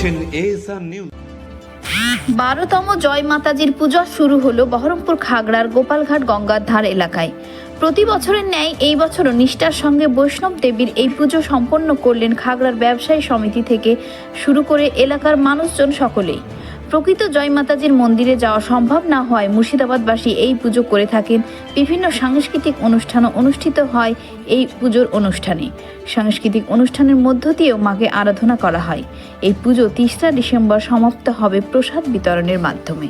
দেখছেন নিউজ বারোতম জয় মাতাজির পূজা শুরু হলো বহরমপুর খাগড়ার গোপালঘাট গঙ্গার ধার এলাকায়। প্রতি বছরের ন্যায় এই বছরও নিষ্ঠার সঙ্গে বৈষ্ণব দেবীর এই পুজো সম্পন্ন করলেন খাগড়ার ব্যবসায়ী সমিতি থেকে শুরু করে এলাকার মানুষজন সকলেই। প্রকৃত জয় মাতাজির মন্দিরে যাওয়া সম্ভব না হয়, মুর্শিদাবাদবাসী এই পুজো করে থাকেন। বিভিন্ন সাংস্কৃতিক অনুষ্ঠানও অনুষ্ঠিত হয় এই পুজোর অনুষ্ঠানে। সাংস্কৃতিক অনুষ্ঠানের মধ্য দিয়েও মাকে আরাধনা করা হয়। এই পুজো তিসরা ডিসেম্বর সমাপ্ত হবে প্রসাদ বিতরণের মাধ্যমে।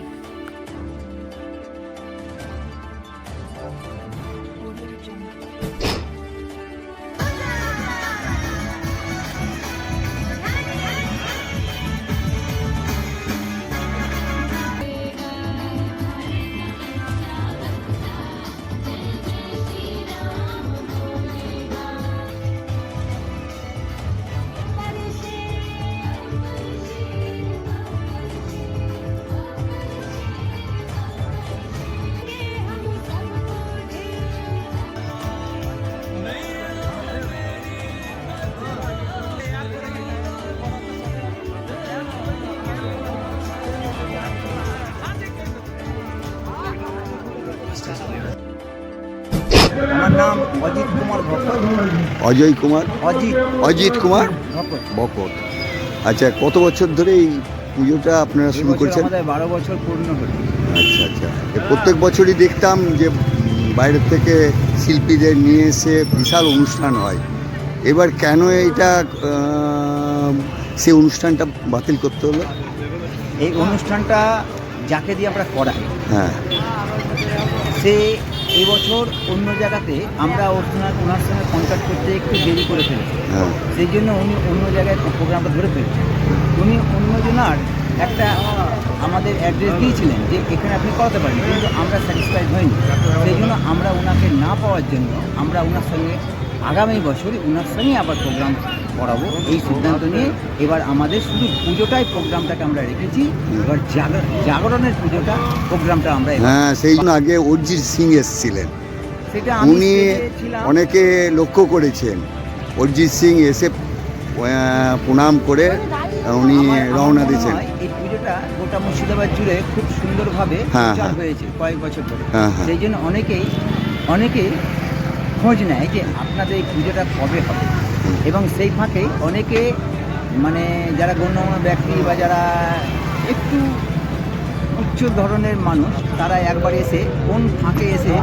আমার নাম অজিত কুমার ভকত। অজয় কুমার? অজিত। অজিত কুমার? ভকত। আচ্ছা কত বছর ধরে এই পুজোটা আপনারা শুরু করছেন? বারো বছর পূর্ণ হলো। আচ্ছা আচ্ছা। প্রত্যেক বছরই দেখতাম যে বাইরের থেকে শিল্পীদের নিয়ে এসে বিশাল অনুষ্ঠান হয়। এবার কেন এইটা আহ, সেই অনুষ্ঠানটা বাতিল করতে হলো? এই অনুষ্ঠানটা যাকে দিয়ে আমরা করাই হ্যাঁ। সে এবছর অন্য জায়গাতে আমরা ওনার ওনার সঙ্গে কন্ট্যাক্ট করতে একটু দেরি করে ফেলেছি। হ্যাঁ। সেই জন্য উনি অন্য জায়গায় প্রোগ্রামটা ধরে ফেলেছেন। উনি অন্যজনার একটা আমাদের অ্যাড্রেস দিয়েছিলেন যে এখানে আপনি করাতে পারেন কিন্তু আমরা স্যাটিসফাইড হইনি। সেই জন্য আমরা ওনাকে না পাওয়ার জন্য আমরা ওনার সঙ্গে আগামী বছরই ওনার সঙ্গে আবার প্রোগ্রাম করাবো এই সিদ্ধান্ত নিয়ে এবার আমাদের শুধু পুজোটাই প্রোগ্রামটাকে আমরা রেখেছি এবার জাগর- জাগরণের পুজোটা প্রোগ্রামটা আমরা হ্যাঁ সেই জন্য আগে অরিজিৎ সিং এসেছিলেন সেটা উনি। অনেকে লক্ষ্য করেছেন অরিজিৎ সিং এসে প্রণাম করে উনি রওনা দিয়েছেন এই পুজোটা গোটা মুর্শিদাবাদ জুড়ে খুব সুন্দরভাবে হ্যাঁ, হ্যাঁ। হয়েছে কয়েক বছর ধরে হ্যাঁ। সেই জন্য অনেকেই অনেকেই খোঁজ নেয় যে আপনাদের এই পুজোটা কবে হবে। এবং সেই ফাঁকে অনেকে মানে যারা গণ্যমান্য ব্যক্তি বা যারা একটু উচ্চ ধরনের মানুষ তারা একবার এসে কোন ফাঁকে এসে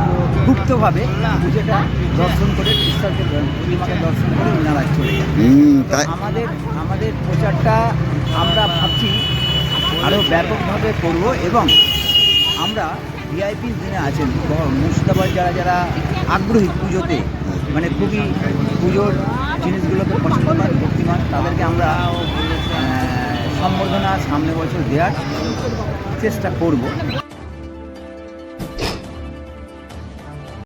গুপ্তভাবে পুজোটা দর্শন করে ঈশ্বরকে প্রতিমাকে দর্শন করে ওনারা চলে তাই। আমাদের আমাদের প্রচারটা আমরা ভাবছি আরও ব্যাপকভাবে করব এবং আমরা ভিআইপি যিনি আছেন মুর্শিদাবাদ যারা যারা আগ্রহী পুজোতে মানে খুবই পুজোর জিনিসগুলোকে পছন্দ করেন ভক্তিমান। তাদেরকে আমরা সম্বর্ধনা সামনে বছর দেওয়ার চেষ্টা করব।